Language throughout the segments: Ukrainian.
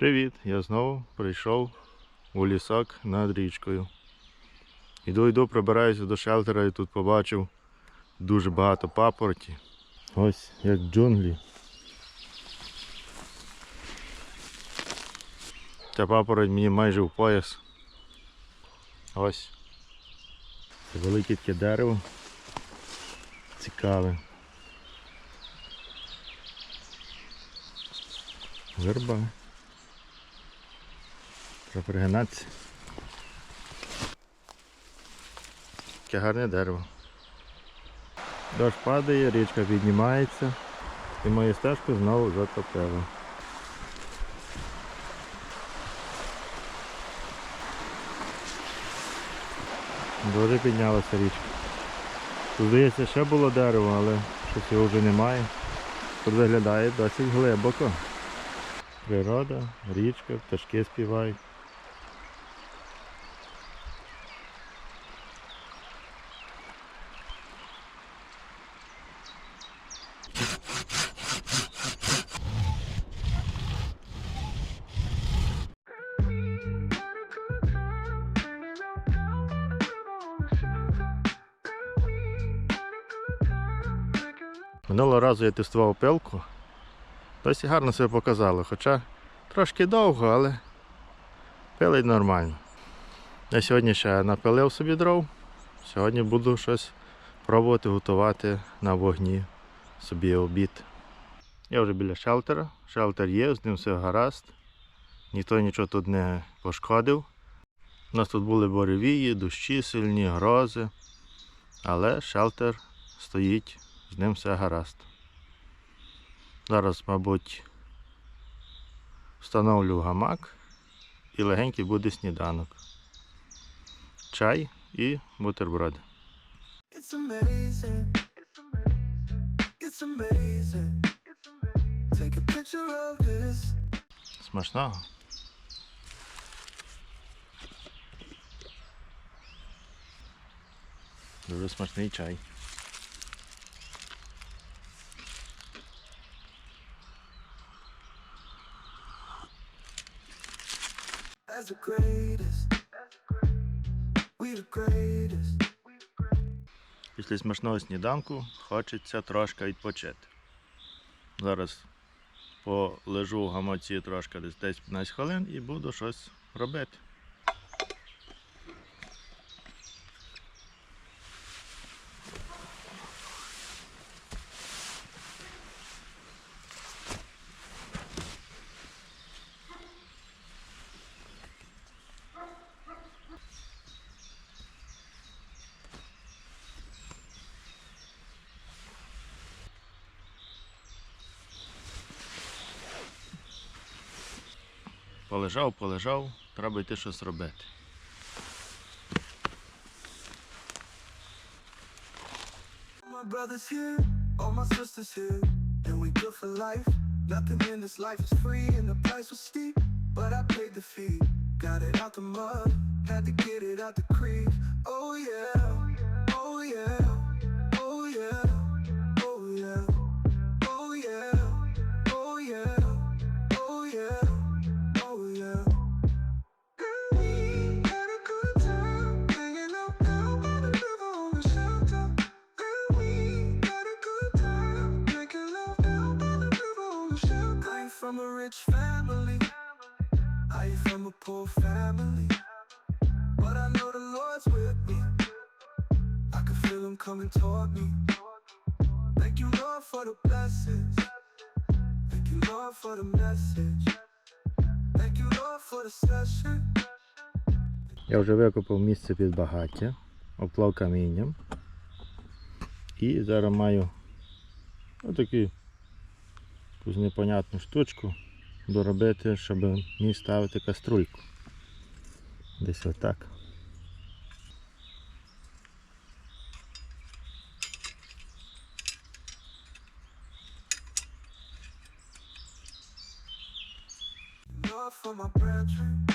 Привіт! Я знову прийшов у лісок над річкою. Іду, йду, пробираюся до шелтера і тут побачив дуже багато папороті. Ось як джунглі. Ця папороть мені майже в пояс. Ось. Це велике таке дерево. Цікаве. Верба. Треба пригинатися. Таке гарне дерево. Дощ падає, річка піднімається і мою стежку знову затопило. Дуже піднялася річка. Тут, здається, ще було дерево, але щось його вже немає. Тут виглядає досить глибоко. Природа, річка, пташки співають. Минулого разу я тестував пилку. Досі гарно себе показало, хоча трошки довго, але пилить нормально. Я сьогодні ще напилив собі дров. Сьогодні буду щось пробувати готувати на вогні собі обід. Я вже біля шелтера. Шелтер є, з ним все гаразд. Ніхто нічого тут не пошкодив. У нас тут були буревії, дощі сильні, грози. Але шелтер стоїть, з ним все гаразд. Зараз, мабуть, встановлю гамак і легенький буде сніданок. Чай і бутерброд. It's amazing. It's amazing. Take a picture of this. Смачного. Дуже смачний чай. The greatest. We the greatest. Після смачного сніданку хочеться трошки відпочити. Зараз полежу в гамаці трошки десь 10-15 хвилин і буду щось робити. Полежав, полежав, треба йти щось робити. My brothers here, all my sisters here, and we good for life. Nothing in this life is free, and the price was steep, but I paid the fee. Got it out the mud, had to get it out the creek. Oh yeah, oh yeah, him me. Thank you, Lord, for the blessings. Thank you, Lord, for the message. Thank you, Lord, for the session. Я вже викопав місце під багаття, оплав камінням. І зараз маю отаку якусь непонятну штучку доробити, щоб міг ставити каструльку. Десь отак. Lord for my brethren.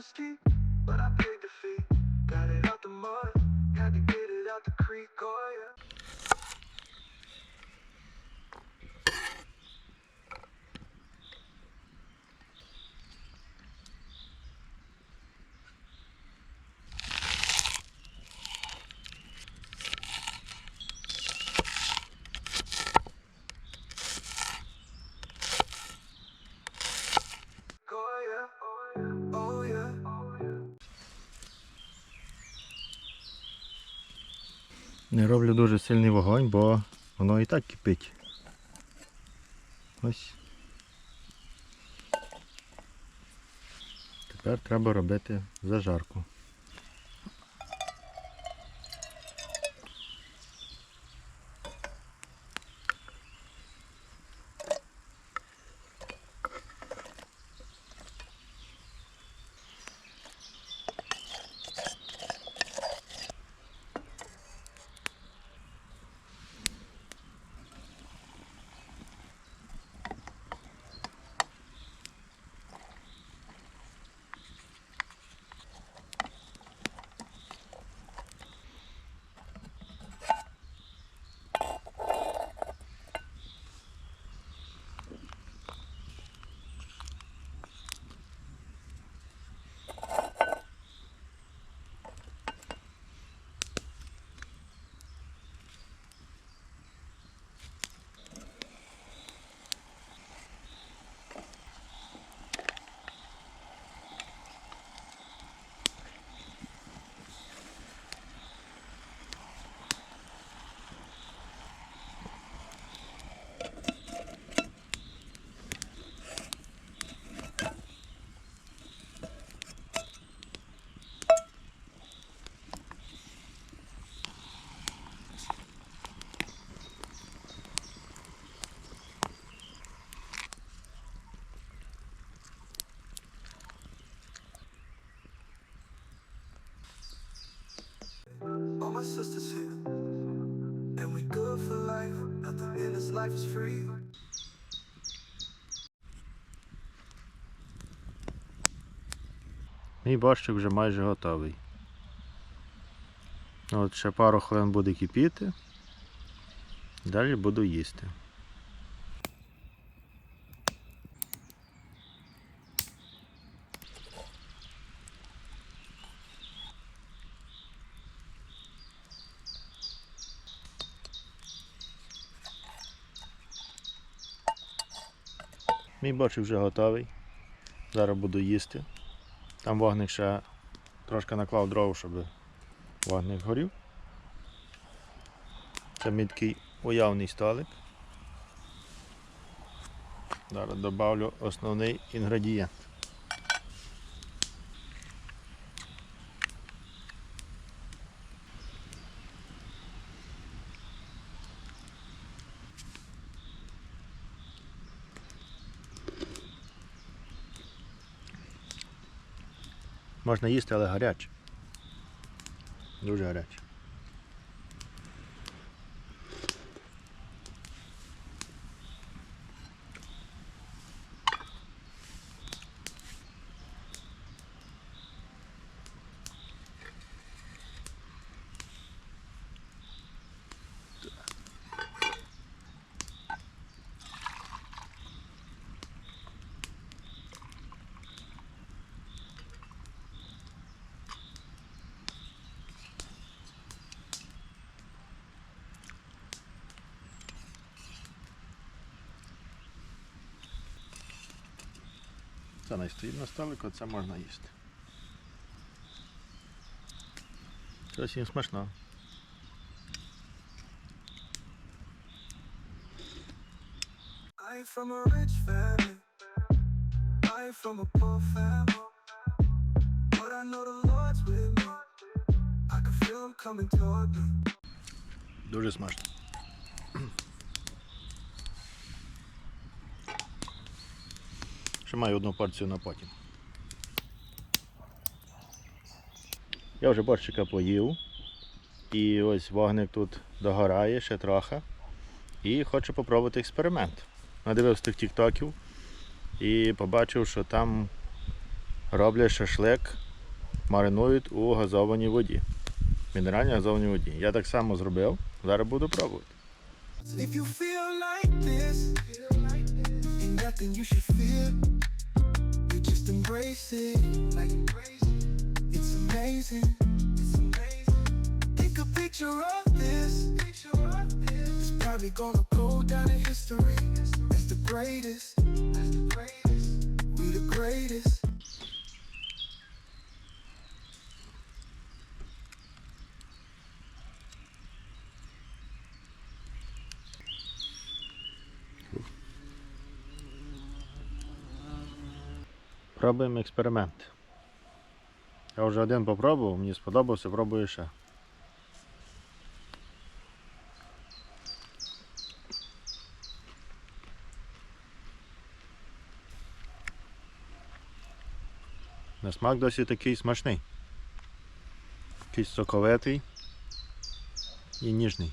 Was steep, but I paid the fee. Got it out the mud, had to get it out the creek, oh yeah. Не роблю дуже сильний вогонь, бо воно і так кипить. Ось. Тепер треба робити зажарку. All my sisters here, and we good for life. Nothing in this life is free. Мій борщик вже майже готовий. От ще пару хвилин буде кипіти. Далі буду їсти. Мій борщ вже готовий. Зараз буду їсти. Там вогник ще трошки наклав дров, щоб вогник горів. Це мій такий уявний столик. Зараз додавлю основний інгредієнт. Можна їсти, але гаряче. Дуже гаряче. Це не стоїть на столику, це можна їсти. Щось їм смачно. I ain't from a rich family. I ain't from a poor family. But I know the Lord's with me. I can feel him coming toward me. Дуже смачно. Ще маю одну порцію на потім. Я вже борщика поїв. І ось вогник тут догорає ще трохи. І хочу попробувати експеримент. Надивився тих тіктоків і побачив, що там роблять шашлик, маринують у газованій воді. Мінеральній газованій воді. Я так само зробив. Зараз буду пробувати. Nothing you should fear. You just embrace it. Like embrace it. It's amazing. It's amazing. Take a picture of this. It's probably gonna go down in history as the greatest. As the greatest. We the greatest. Пробуємо експеримент. Я вже один попробував, мені сподобався, пробую ще. На смак досить такий смачний. Якийсь соковитий і ніжний.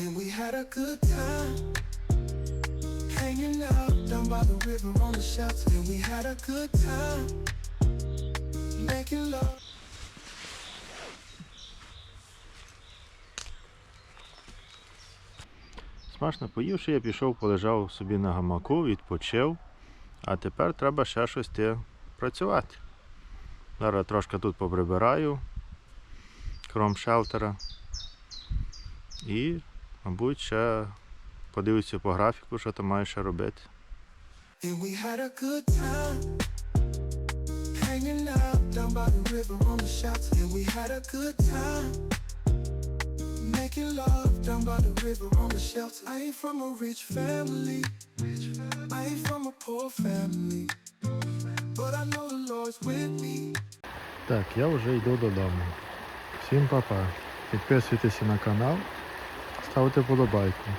And we had a good time Hanging out down by the river on the shelf And we had a good time Making love Смачно поївши, я пішов, полежав собі на гамаку, відпочив. А тепер треба ще щось йти працювати. Зараз трошки тут поприбираю, кром шелтера. І, мабуть, ще подивлюся по графіку, що там маю ще робити. And we had a good time Hanging out down by the river on the shelf And we had a good time Making love down by the river on the shelf I ain't from a rich family I ain't from a poor family But I know the Lord's with me Так, я вже йду додому. Всім па-па. Підписуйтеся на канал, ставте подобайку.